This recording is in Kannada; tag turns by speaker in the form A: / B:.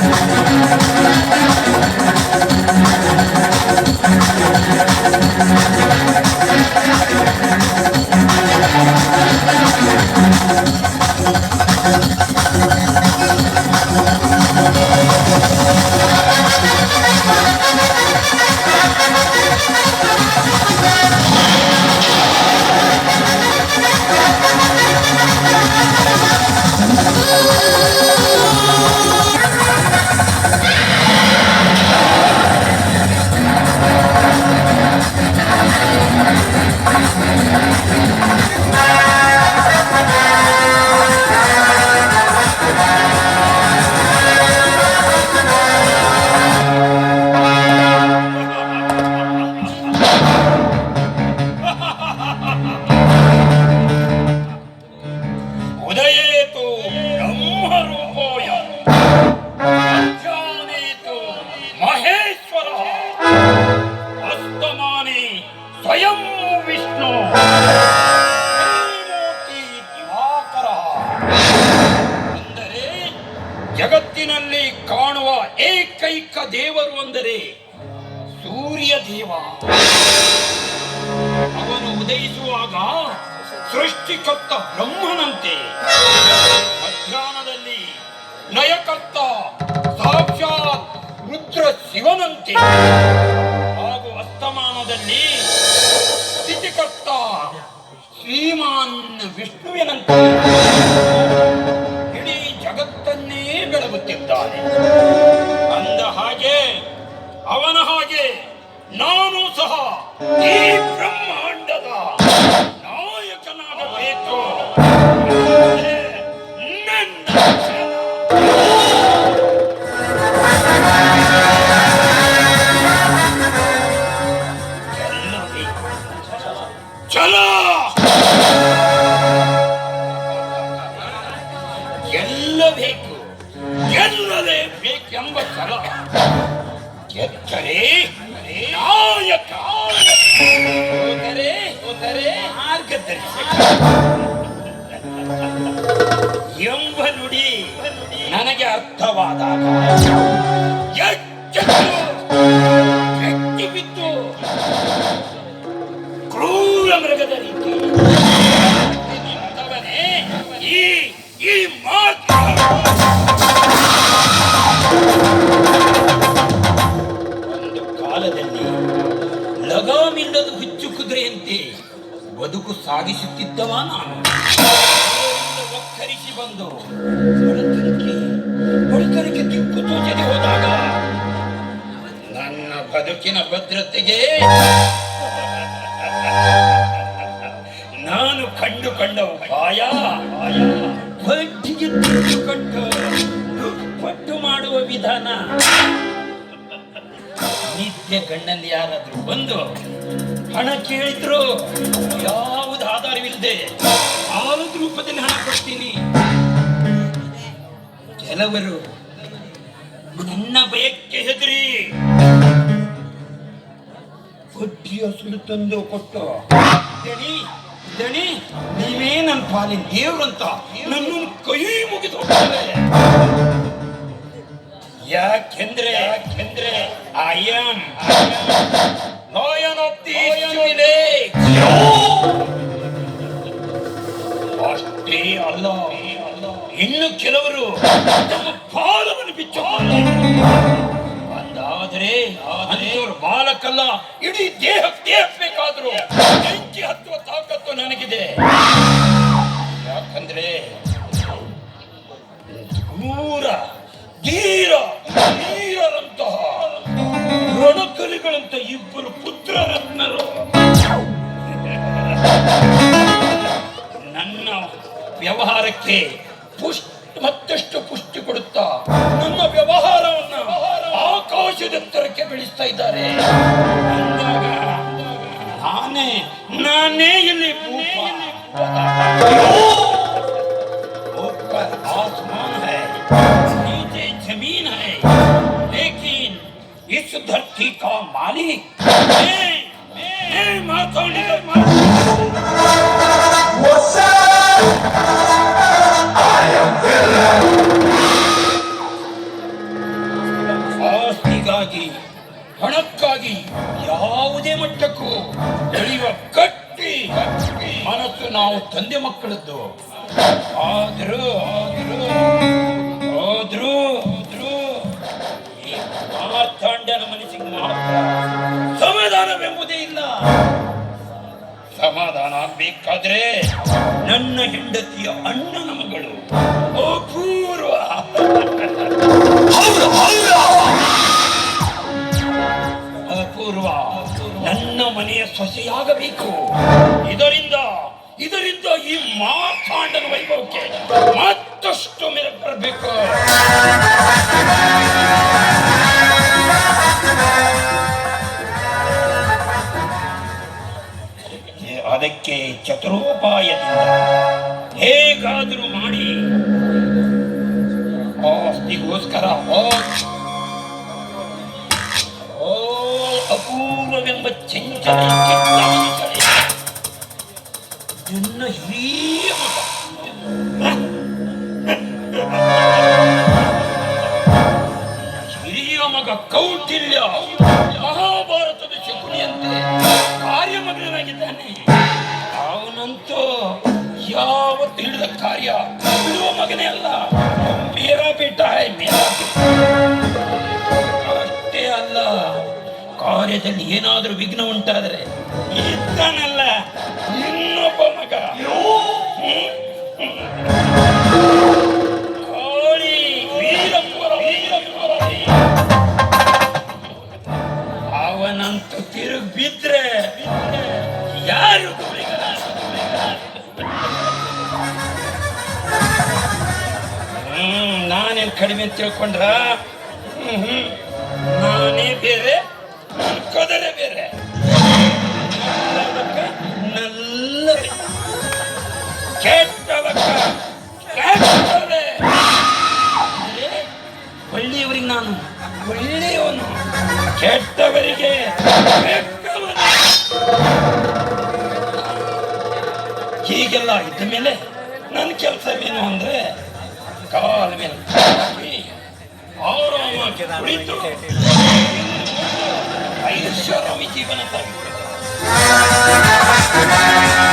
A: Thank you. ಸ್ವಯಂ ವಿಷ್ಣು. ದಿವಾಕರ ಅಂದರೆ ಜಗತ್ತಿನಲ್ಲಿ ಕಾಣುವ ಏಕೈಕ ದೇವರು ಅಂದರೆ ಸೂರ್ಯ ದೇವ. ಅವನು ಉದಯಿಸುವಾಗ ಸೃಷ್ಟಿಕರ್ತ ಬ್ರಹ್ಮನಂತೆ. ಮಧ್ಯಾಹ್ನದಲ್ಲಿ ನಯಕರ್ತ ಸಾಕ್ಷಾತ್ ರುದ್ರ ಶಿವನಂತೆ. ನಾನು ಸಹ ಈ ಬ್ರಹ್ಮಾಂಡದ ನಾಯಕನಾಗಬೇಕು. ನನ್ನ ಮಾರ್ಗದರ್ಶಕ. ಎಂಬ ನುಡಿ ನನಗೆ ಅರ್ಥವಾದಾಗ ಬಿದ್ದು ಕ್ರೂರ ಮೃಗದ ಬದುಕು ಸಾಗಿಸುತ್ತಿದ್ದವ ನಾನು. ಒಕ್ಕರಿಸಿ ಬಂದು ಬಡತನಕ್ಕೆ ಬಡತನಕ್ಕೆ ದಿಕ್ಕು ತೋಚದೆ ಹೋದಾಗ ನನ್ನ ಬದುಕಿನ ಭದ್ರತೆಗೆ ನಾನು ಕಂಡುಕೊಂಡ ಉಪಾಯ. ಬಡ್ಡಿಗೆ ಕಂಡು ಪಟ್ಟು ಮಾಡುವ ವಿಧಾನ. ನಿತ್ಯ ಕಣ್ಣಲ್ಲಿ ಯಾರಾದ್ರೂ ಬಂದು ಹಣ ಕೇಳಿದ್ರು ಯಾವುದು ಆಧಾರವಿಲ್ಲದೆ ಯಾವ್ದು ರೂಪದಲ್ಲಿ ಹಣ ಕೊಡ್ತೀನಿ? ಕೆಲವರು ನನ್ನ ಭಯಕ್ಕೆ ಹೆದರಿ. ಬಡ್ಡಿಯ ಸುಳು ತಂದು ಕೊಟ್ಟು. ದಣಿ ನೀವೇ ನನ್ನ ಪಾಲಿನ ದೇವ್ರಂತ ನನ್ನ ಕೈ ಮುಗಿದು ಯಾಕೆಂದ್ರೆ ಯಾಕೆಂದ್ರೆ I am lion of the ಅಷ್ಟೇ ಅಲ್ಲ. ಇನ್ನು ಕೆಲವರು ತಮ್ಮ ಬಾಲವನ್ನು ಬಿಚ್ಚು ಅಂದಾದರೆ ಅಂತವರು ಬಾಲಕಲ್ಲ ಇಡೀ ದೇಹಕ್ಕೆ ದೇಹ ಬೇಕಾದ್ರು ಬೆಂಕಿ ಹತ್ತುವ ತಾಕತ್ತು ನನಗಿದೆ. ಯಾಕಂದ್ರೆ ದೂರ ಧೀರ ಇಬ್ಬರು ಪುತ್ರ ರತ್ನರು ನನ್ನ ವ್ಯವಹಾರಕ್ಕೆ ಪುಷ್ಟಿ ಮತ್ತಷ್ಟು ಪುಷ್ಟಿ ಕೊಡುತ್ತಾ ನನ್ನ ವ್ಯವಹಾರವನ್ನ ಆಕಾಶದಂತರಕ್ಕೆ ಬೆಳೆಸ್ತಾ ಇದ್ದಾರೆ. ನಾನೇ ನಾನೇ धरती ಕಾ मालिक ಆಸ್ತಿಗಾಗಿ, ಹಣಕ್ಕಾಗಿ ಯಾವುದೇ ಮಟ್ಟಕ್ಕೂ ಬೆಳೆಯುವ ಕಟ್ಟಿ ಮನಸ್ಸು ನಾವು ತಂದೆ ಮಕ್ಕಳದ್ದು. ಆದರೂ ಆದರೂ ಆಗ್ಬೇಕಾದ್ರೆ ನನ್ನ ಹೆಂಡತಿಯ ಅಣ್ಣನ ಮಗಳು ಅಪೂರ್ವ ಅಪೂರ್ವ ನನ್ನ ಮನೆಯ ಸೊಸೆಯಾಗಬೇಕು. ಇದರಿಂದ ಇದರಿಂದ ಈ ಮಾತಾಂಡನ ವೈಭವಕ್ಕೆ ಮತ್ತಷ್ಟು ಮೇಲೆ ಬರಬೇಕು. ಚತುರೋಪಾಯದಿಂದ. ಹೇಗಾದರೂ ಮಾಡಿ. ಆಸ್ತಿಗೋಸ್ಕರ ಅಪೂರ್ವವೆಂಬ ಚಂಚಲ ನಿನ್ನ ಹಿರಿಯ ಹಿರಿಯ ಮಗ ಕೌಟಿಲ್ಯ. ಅವನಂತೂ ಯಾವತ್ತು ಹಿಡಿದ ಕಾರ್ಯ? ಬಿಡುವ ಮಗನೇ ಅಲ್ಲ. ಮೇರಾ ಬೇಟ ಮೇರಾ ಅಷ್ಟೇ ಅಲ್ಲ, ಕಾರ್ಯದಲ್ಲಿ ಏನಾದರೂ ವಿಘ್ನ ಉಂಟಾದರೆ ಇದ್ದಾನಲ್ಲ ನಾನೇನ್ ಕಡಿಮೆ ಅಂತ ತಿಳ್ಕೊಂಡ್ರ? ಹ್ಮ್. ನಾನೇ ಬೇರೆ ಕದರೆ ಬೇರೆ. ಒಳ್ಳೆಯವರಿಗೆ ನಾನು, ಒಳ್ಳೆಯವನು. ಕೆಟ್ಟವರಿಗೆ ಹೀಗೆಲ್ಲ ಇದ್ದ ಮೇಲೆ ನನ್ನ ಕೆಲಸವೇನು ಅಂದ್ರೆ ¡Cabal, mira! ¡Ahora vamos a quedar bonito! ¡Ahí el